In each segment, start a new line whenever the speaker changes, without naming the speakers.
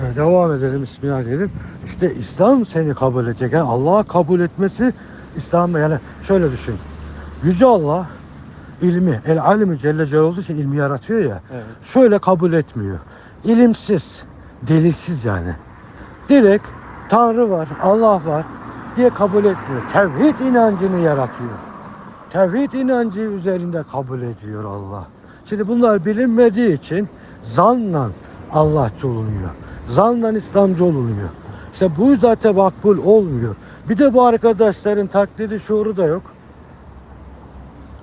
Ee, devam edelim Bismillahirrahmanirrahim. İşte İslam seni kabul edecek. Yani Allah'ı kabul etmesi İslam yani şöyle düşün. Yüce Allah ilmi, el alimi Celle Celaluhu olduğu için ilmi yaratıyor ya.
Evet.
Şöyle kabul etmiyor. İlimsiz, delilsiz yani. Direkt Tanrı var, Allah var diye kabul etmiyor. Tevhid inancını yaratıyor. Tevhid inancı üzerinde kabul ediyor Allah. Şimdi bunlar bilinmediği için zanla Allahçı olunuyor. Zanla İslamcı olunuyor. İşte bu zaten makbul olmuyor. Bir de bu arkadaşların taklidi şuuru da yok.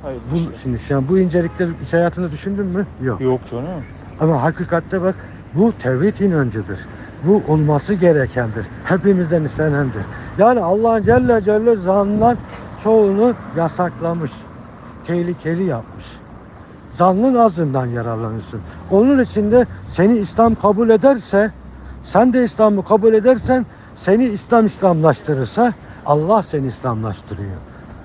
Hayır.
Bu, şimdi sen bu incelikleri iş hayatında düşündün mü? Yok.
Yok canım.
Ama hakikatte bak bu tevhid inancıdır. Bu olması gerekendir. Hepimizden istenendir. Yani Allah Celle Celle zanlar çoğunu yasaklamış. Tehlikeli yapmış. Zannın azından yararlanırsın. Onun için de seni İslam kabul ederse, sen de İslam'ı kabul edersen, seni İslam İslamlaştırırsa Allah seni İslamlaştırıyor.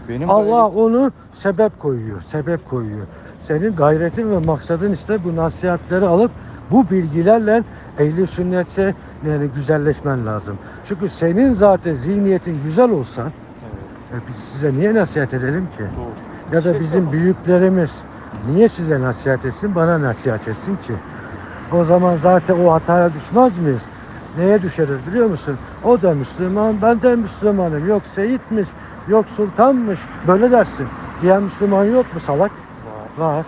Benim
Allah onu sebep koyuyor, sebep koyuyor. Senin gayretin ve maksadın işte bu nasihatleri alıp bu bilgilerle ehli sünnete yani güzelleşmen lazım. Çünkü senin zaten zihniyetin güzel olsa
Evet,
e, biz size niye nasihat edelim ki?
doğru.
Ya da
Şey
bizim büyüklerimiz niye size nasihat etsin, bana nasihat etsin ki? O zaman zaten o hataya düşmez miyiz? Neye düşeriz biliyor musun? O da Müslüman, ben de Müslümanım. Yok Seyitmiş, yok Sultanmış. Böyle dersin. Diyen Müslüman yok mu salak?
Var.
Var.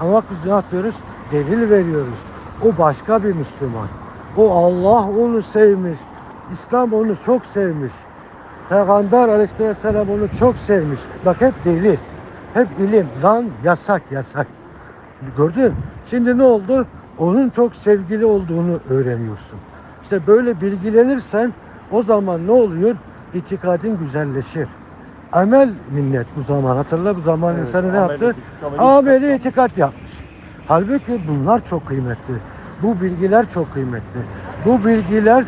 Ama bak biz ne yapıyoruz? Delil veriyoruz. O başka bir Müslüman. O Allah onu sevmiş. İslam onu çok sevmiş. Peygamber aleyhisselam onu çok sevmiş. Bak hep delil. Hep ilim. Zan yasak yasak. Gördün? Şimdi ne oldu? Onun çok sevgili olduğunu öğreniyorsun. İşte böyle bilgilenirsen o zaman ne oluyor? İtikadın güzelleşir. Amel minnet bu zaman. Hatırla bu zaman
Evet,
insanı ne yaptı?
düşmüş, ameli
itikat yapmış. Halbuki bunlar çok kıymetli. Bu bilgiler çok kıymetli. Bu bilgiler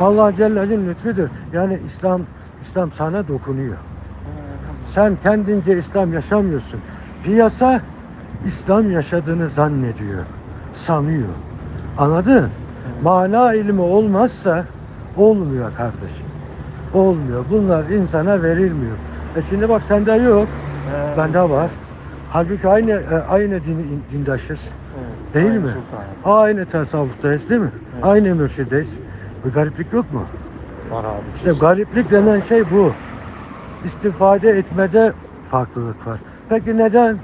Allah Celle'nin lütfüdür. Yani İslam İslam sana dokunuyor. Sen kendince İslam yaşamıyorsun. Piyasa İslam yaşadığını zannediyor. Sanıyor. Anladın? Mana ilmi olmazsa olmuyor kardeşim. Olmuyor. Bunlar insana verilmiyor. E şimdi bak sende yok.
He,
Bende var. Halbuki aynı e, aynı din, dindaşız.
evet,
Değil
aynı
mi?
sultanım.
Aynı tasavvuftayız değil mi?
Evet.
Aynı mürşideyiz. Bir gariplik yok mu?
Var abi.
İşte gariplik denen şey bu. İstifade etmede farklılık var. Peki neden?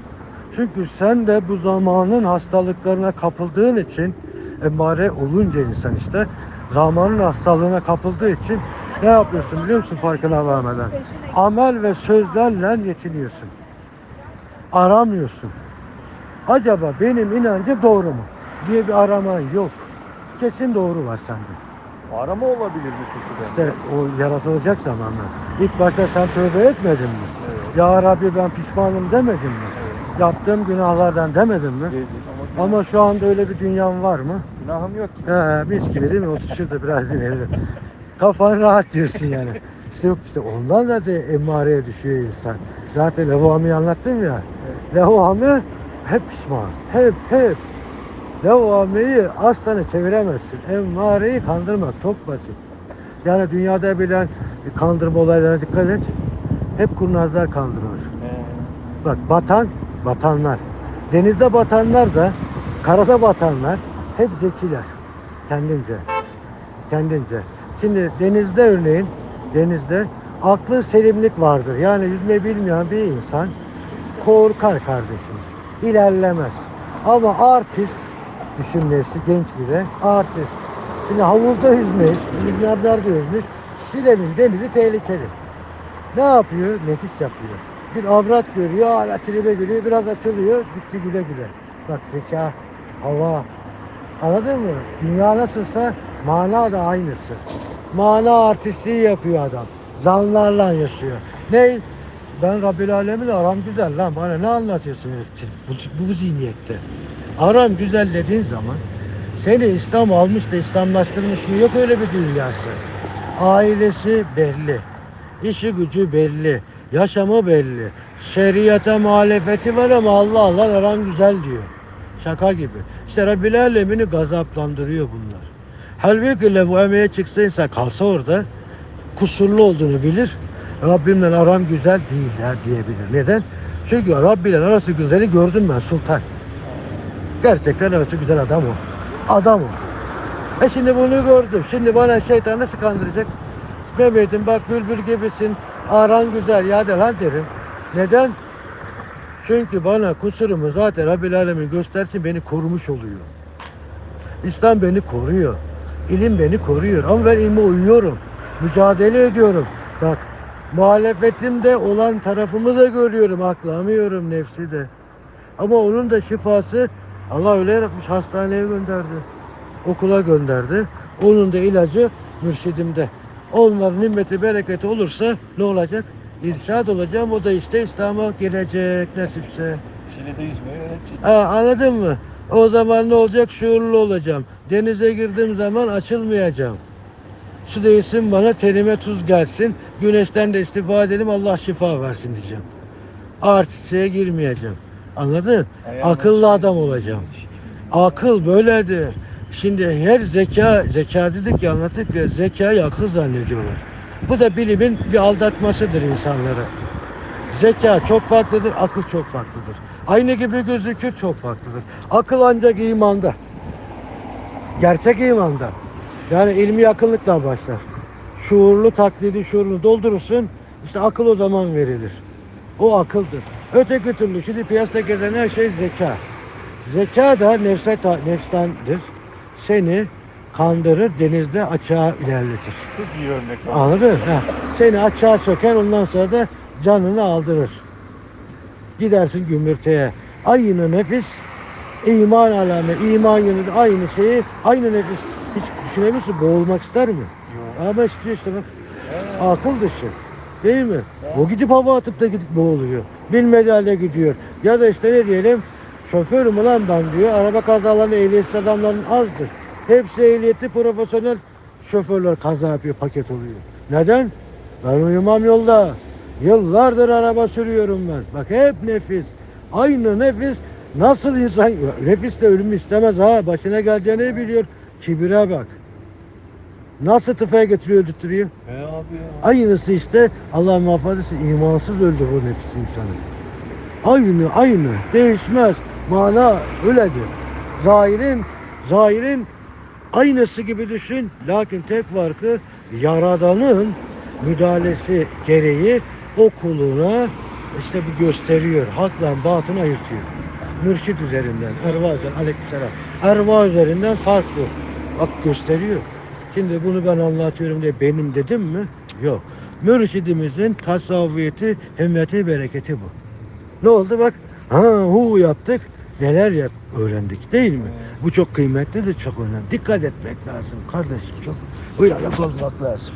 Çünkü sen de bu zamanın hastalıklarına kapıldığın için emmare olunca insan işte zamanın hastalığına kapıldığı için ne yapıyorsun biliyor musun farkına varmadan? Amel ve sözlerle yetiniyorsun. Aramıyorsun. Acaba benim inancım doğru mu? diye bir araman yok. Kesin doğru var sende.
Arama olabilir mi peki
İşte o yaratılacak zamanlar. İlk başta sen tövbe etmedin mi?
Evet.
Ya Rabbi ben pişmanım demedin mi?
Evet.
Yaptığım günahlardan demedin mi?
Dedik ama,
şu anda öyle bir dünyan var mı?
günahım yok ki.
He, mis gibi değil mi? Otur şurada biraz dinleyelim. Kafan rahat diyorsun yani. İşte yok işte ondan da de emmareye düşüyor insan. Zaten Levhami'yi anlattım ya. Levhami hep pişman. Hep hep. Levhami'yi aslanı çeviremezsin. Emmareyi kandırmak çok basit. Yani dünyada bilen kandırma olaylarına dikkat et. Hep kurnazlar kandırılır. Bak batan, batanlar. Denizde batanlar da, karada batanlar hep zekiler. Kendince. Kendince. Şimdi denizde örneğin, denizde aklı selimlik vardır. Yani yüzme bilmeyen bir insan korkar kardeşim. İlerlemez. Ama artist, düşün nefsi genç bile, artist. Şimdi havuzda yüzmüş, milyarlarda yüzmüş. Silenin denizi tehlikeli. Ne yapıyor? Nefis yapıyor. Bir avrat görüyor, hala tribe giriyor, biraz açılıyor, bitti güle güle. Bak zeka, hava. Anladın mı? Dünya nasılsa mana da aynısı. Mana artistliği yapıyor adam. Zanlarla yaşıyor. Ne? Ben Rabbil Alemin'le aram güzel lan. Bana ne anlatıyorsunuz bu, bu zihniyette? Aram güzel dediğin zaman seni İslam almış da İslamlaştırmış mı? Yok öyle bir dünyası. Ailesi belli. işi gücü belli. Yaşamı belli. Şeriata muhalefeti var ama Allah Allah aram güzel diyor. Şaka gibi. İşte Rabbil Alemin'i gazaplandırıyor bunlar. Halbuki le bu emeğe çıksa insan kalsa orada kusurlu olduğunu bilir. Rabbimle aram güzel değil der diyebilir. Neden? Çünkü Rabbi ile arası güzeli gördüm ben sultan. Gerçekten arası güzel adam o. Adam o. E şimdi bunu gördüm. Şimdi bana şeytan nasıl kandıracak? Mehmet'im bak bülbül gibisin. Aran güzel ya de lan derim. Neden? Çünkü bana kusurumu zaten Rabbil Alemin göstersin beni korumuş oluyor. İslam beni koruyor. İlim beni koruyor. Ama ben ilme uyuyorum. Mücadele ediyorum. Bak muhalefetimde olan tarafımı da görüyorum. Aklamıyorum nefsi de. Ama onun da şifası Allah öyle yaratmış hastaneye gönderdi. Okula gönderdi. Onun da ilacı mürşidimde. Onların nimmeti bereketi olursa ne olacak? İrşad olacağım. O da işte İslam'a girecek nasipse.
Şile'de yüzmeyi öğretecek.
Ha, anladın mı? O zaman ne olacak? Şuurlu olacağım. Denize girdiğim zaman açılmayacağım. Su değsin bana tenime tuz gelsin. Güneşten de istifade edelim Allah şifa versin diyeceğim. Artistliğe girmeyeceğim. Anladın? Akıllı adam olacağım. Akıl böyledir. Şimdi her zeka, zeka dedik ya anlattık ya zekayı akıl zannediyorlar. Bu da bilimin bir aldatmasıdır insanlara. Zeka çok farklıdır, akıl çok farklıdır. Aynı gibi gözükür çok farklıdır. Akıl ancak imanda. Gerçek imanda. Yani ilmi yakınlıkla başlar. Şuurlu taklidi şuurunu doldurursun. işte akıl o zaman verilir. O akıldır. Öteki türlü şimdi piyasada gezen her şey zeka. Zeka da nefse ta, nefstendir. Seni kandırır, denizde açığa ilerletir.
Çok iyi örnek.
Anladın mı? Ha, Seni açığa söker ondan sonra da canını aldırır. Gidersin gümürteye. Aynı nefis iman alamet, iman yönünde aynı şeyi, aynı nefis. Hiç düşünebilir misin? Boğulmak ister mi?
Yok.
Ama istiyor işte bak.
He.
Akıl dışı. Değil mi?
Evet.
O gidip hava atıp da gidip boğuluyor. Bilmediği halde gidiyor. Ya da işte ne diyelim? Şoförüm ulan ben diyor. Araba kazalarında ehliyetsiz adamların azdır. Hepsi ehliyetli profesyonel şoförler kaza yapıyor, paket oluyor. Neden? Ben uyumam yolda. Yıllardır araba sürüyorum ben. Bak hep nefis. Aynı nefis nasıl insan... Nefis de ölümü istemez ha. Başına geleceğini biliyor. Kibire bak. Nasıl tıfaya getiriyor öldürtüyor?
He abi ya.
Aynısı işte Allah muhafaza etsin imansız öldürür nefis insanı. Aynı aynı değişmez. Mana öyledir. Zahirin zahirin aynısı gibi düşün. Lakin tek farkı yaradanın müdahalesi gereği o kuluna işte bir gösteriyor. Hakla batını ayırtıyor. Mürşit üzerinden, erva üzerinden, aleykümselam. Erva üzerinden farklı. Bak gösteriyor. Şimdi bunu ben anlatıyorum diye benim dedim mi? Yok. Mürşidimizin tasavvufiyeti, himmeti, bereketi bu. Ne oldu bak? Ha hu yaptık. Neler yap öğrendik değil mi? Bu çok kıymetlidir, çok önemli. Dikkat etmek lazım kardeşim çok. Uyanık olmak lazım.